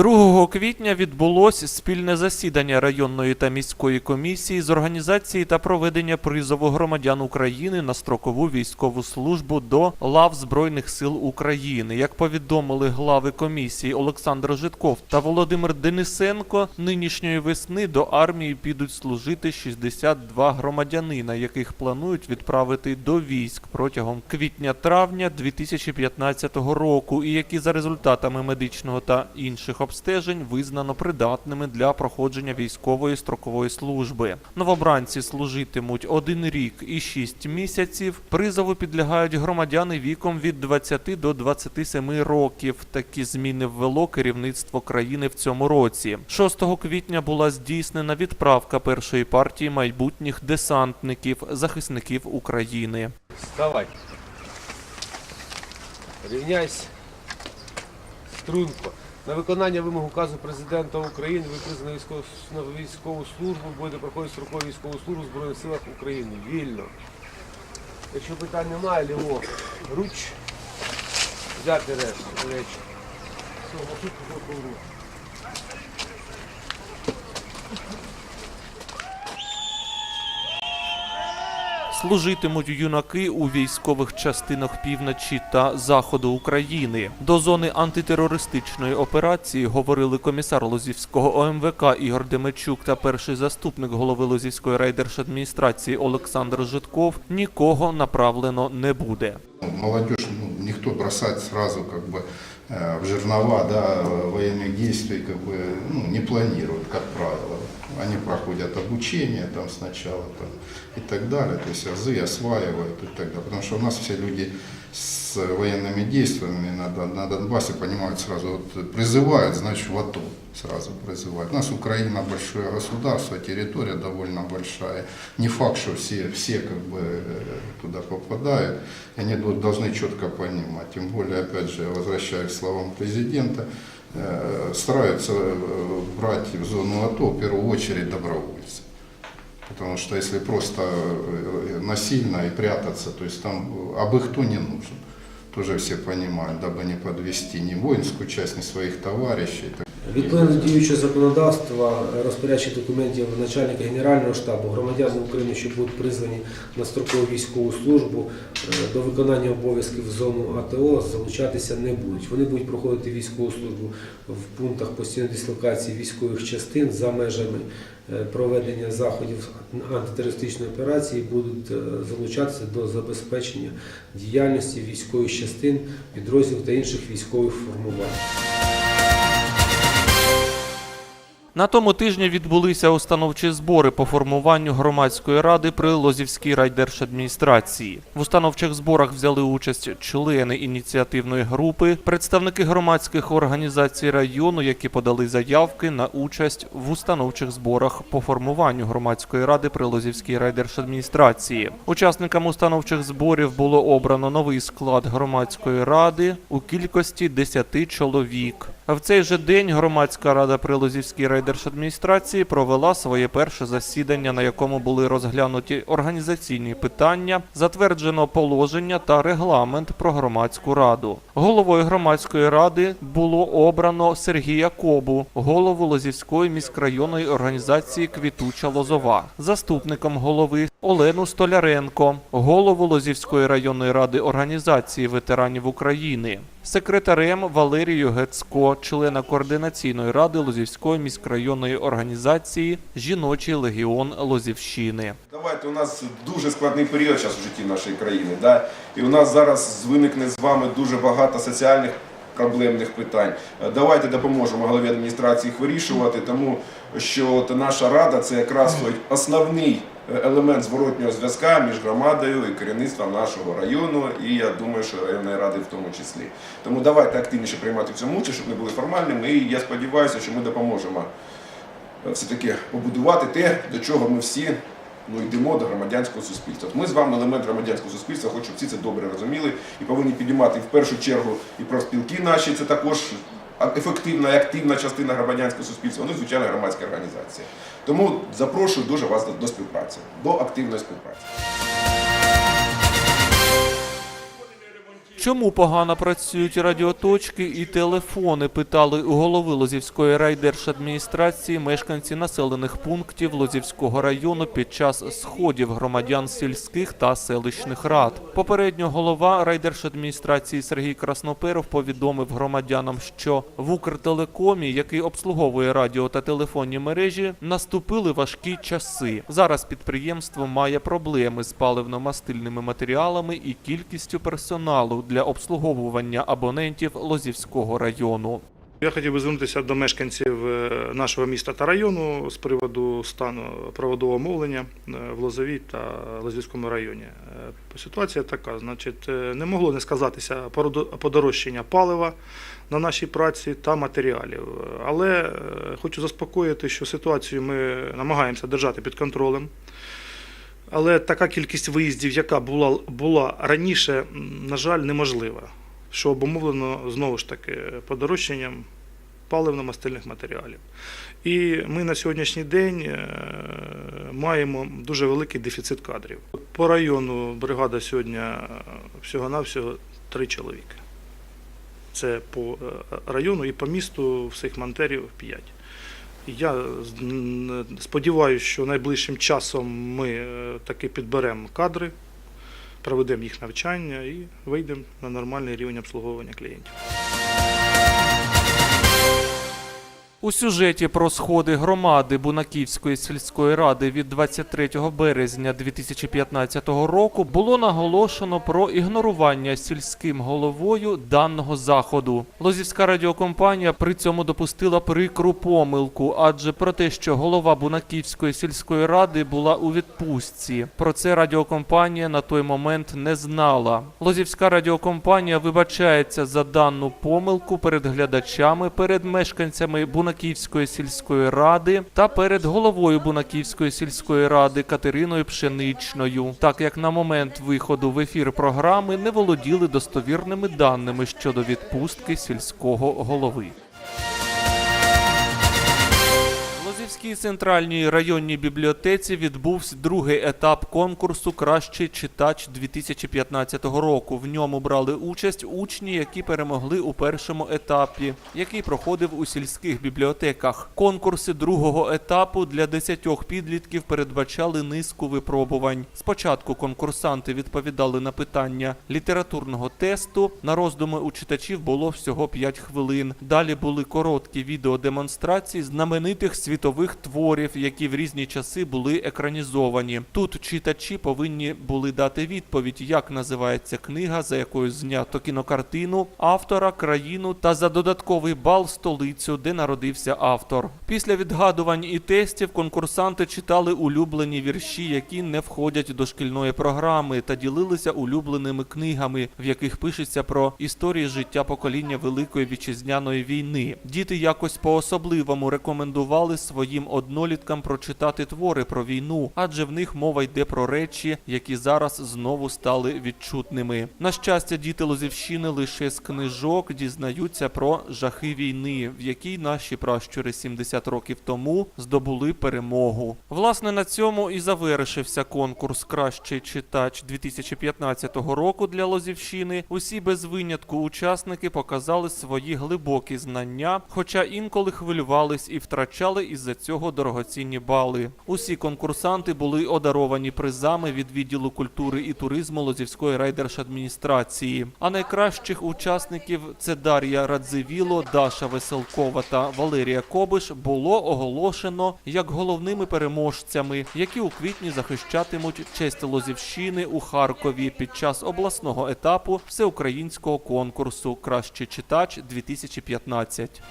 2 квітня відбулось спільне засідання районної та міської комісії з організації та проведення призову громадян України на строкову військову службу до лав Збройних сил України. Як повідомили глави комісії Олександр Житков та Володимир Денисенко, нинішньої весни до армії підуть служити 62 громадянина, яких планують відправити до військ протягом квітня-травня 2015 року, і які за результатами медичного та інших обстежень визнано придатними для проходження військової строкової служби. Новобранці служитимуть один рік і 6 місяців. Призову підлягають громадяни віком від 20 до 27 років. Такі зміни ввело керівництво країни в цьому році. 6 квітня була здійснена відправка першої партії майбутніх десантників, захисників України. Вставай. Рівняйся. Струнко. На виконання вимог указу президента України ви військову, військову службу, буде проходити строкову військову службу в Збройних силах України. Вільно. Якщо питань немає, ліво, руч, взяти речі. Все, носіть руку в руку Служитимуть юнаки у військових частинах півночі та заходу України. До зони антитерористичної операції говорили комісар Лозівського ОМВК Ігор Демечук та перший заступник голови Лозівської райдержадміністрації Олександр Житков. Нікого направлено не буде. Молодежь, ну, никто бросать сразу как бы э, в жернова да, военных действий как бы, ну, не планирует, как правило. Они проходят обучение там сначала там, и так далее, то есть азы осваивают и так далее. Потому что у нас все люди с военными действиями на, на Донбассе понимают сразу, вот призывают, значит в АТО сразу призывают. У нас Украина большое государство, территория довольно большая. Не факт, что все, все как бы э, туда попадают. И они должны четко понимать. Тем более, опять же, я возвращаюсь к словам президента, стараются э, брать в зону АТО в первую очередь добровольцы. Потому что если просто э, насильно и прятаться, то есть там э, об их кто не нужен. Тоже все понимают, дабы не подвести ни воинскую часть, ни своих товарищей. Відповідно до діючого законодавства, розпорядчих документів начальника Генерального штабу, громадяни України, що будуть призвані на строкову військову службу, е, до виконання обов'язків в зону АТО залучатися не будуть. Вони будуть проходити військову службу в пунктах постійної дислокації військових частин за межами е, проведення заходів антитерористичної операції, будуть е, залучатися до забезпечення діяльності військових частин, підрозділів та інших військових формувань. На тому тижні відбулися установчі збори по формуванню громадської ради при Лозівській райдержадміністрації. В установчих зборах взяли участь члени ініціативної групи, представники громадських організацій району, які подали заявки на участь в установчих зборах по формуванню громадської ради при Лозівській райдержадміністрації. Учасникам установчих зборів було обрано новий склад громадської ради у кількості 10 чоловік. В цей же день громадська рада при Лозівській райдержадміністрації провела своє перше засідання, на якому були розглянуті організаційні питання, затверджено положення та регламент про громадську раду. Головою громадської ради було обрано Сергія Кобу, голову Лозівської міськрайонної організації Квітуча Лозова, заступником голови Олену Столяренко, голову Лозівської районної ради організації ветеранів України, секретарем Валерію Гецько, члена координаційної ради Лозівської міськрайонної організації Жіночий легіон Лозівщини. Давайте у нас дуже складний період зараз у житті нашої країни. Да? І у нас зараз виникне з вами дуже багато соціальних проблемних питань. Давайте допоможемо голові адміністрації їх вирішувати, тому що наша рада це якраз основний елемент зворотнього зв'язка між громадою і керівництвом нашого району, і я думаю, що районної ради в тому числі. Тому давайте активніше приймати в цьому участь, щоб не були формальними. І я сподіваюся, що ми допоможемо е, все-таки побудувати те, до чого ми всі ну, йдемо до громадянського суспільства. Ми з вами елемент громадянського суспільства, хочу, всі це добре розуміли і повинні підіймати в першу чергу і профспілки наші, це також ефективна і активна частина громадянського суспільства, ну звичайно громадська організація. Тому запрошую дуже вас до співпраці, до активної співпраці. Чому погано працюють радіоточки і телефони? Питали у голови Лозівської райдержадміністрації мешканці населених пунктів Лозівського району під час сходів громадян сільських та селищних рад. Попередньо голова райдержадміністрації Сергій Красноперов повідомив громадянам, що в Укртелекомі, який обслуговує радіо та телефонні мережі, наступили важкі часи. Зараз підприємство має проблеми з паливно-мастильними матеріалами і кількістю персоналу для обслуговування абонентів Лозівського району. Я хотів би звернутися до мешканців е, нашого міста та району з приводу стану проводового мовлення е, в Лозовій та Лозівському районі. Е, Ситуація така, значить, не могло не сказатися подорожчання палива на нашій праці та матеріалів. Але хочу заспокоїти, що ситуацію ми намагаємося держати під контролем. Але така кількість виїздів, яка була, була раніше, на жаль, неможлива, що обумовлено знову ж таки подорожчанням паливно-мастильних матеріалів. І ми на сьогоднішній день е, маємо дуже великий дефіцит кадрів. По району бригада сьогодні е, всього-навсього три чоловіки. Це по е, району і по місту всіх монтерів п'ять. Я сподіваюся, що найближчим часом ми е, таки підберемо кадри, проведемо їх навчання і вийдемо на нормальний рівень обслуговування клієнтів. У сюжеті про сходи громади Бунаківської сільської ради від 23 березня 2015 року було наголошено про ігнорування сільським головою даного заходу. Лозівська радіокомпанія при цьому допустила прикру помилку, адже про те, що голова Бунаківської сільської ради була у відпустці. Про це радіокомпанія на той момент не знала. Лозівська радіокомпанія вибачається за дану помилку перед глядачами, перед мешканцями Бунаківської сільської ради та перед головою Бунаківської сільської ради Катериною Пшеничною, так як на момент виходу в ефір програми не володіли достовірними даними щодо відпустки сільського голови. В центральній районній бібліотеці відбувся другий етап конкурсу Кращий читач 2015 року. В ньому брали участь учні, які перемогли у першому етапі, який проходив у сільських бібліотеках. Конкурси другого етапу для десятьох підлітків передбачали низку випробувань. Спочатку конкурсанти відповідали на питання літературного тесту. На роздуми у читачів було всього 5 хвилин. Далі були короткі відеодемонстрації знаменитих світових творів, які в різні часи були екранізовані. Тут читачі повинні були дати відповідь, як називається книга, за якою знято кінокартину, автора, країну та за додатковий бал столицю, де народився автор. Після відгадувань і тестів конкурсанти читали улюблені вірші, які не входять до шкільної програми, та ділилися улюбленими книгами, в яких пишеться про історії життя покоління Великої вітчизняної війни. Діти якось по-особливому рекомендували своїм одноліткам прочитати твори про війну, адже в них мова йде про речі, які зараз знову стали відчутними. На щастя, діти Лозівщини лише з книжок дізнаються про жахи війни, в якій наші пращури 70 років тому здобули перемогу. Власне, на цьому і завершився конкурс Кращий читач 2015 року для Лозівщини. Усі без винятку учасники показали свої глибокі знання, хоча інколи хвилювались і втрачали із-за цього дорогоцінні бали. Усі конкурсанти були одаровані призами від відділу культури і туризму Лозівської райдержадміністрації. А найкращих учасників це Дар'я Радзивіло, Даша Веселкова та Валерія Кобиш було оголошено як головними переможцями, які у квітні захищатимуть честь Лозівщини у Харкові під час обласного етапу всеукраїнського конкурсу Кращий читач 2015.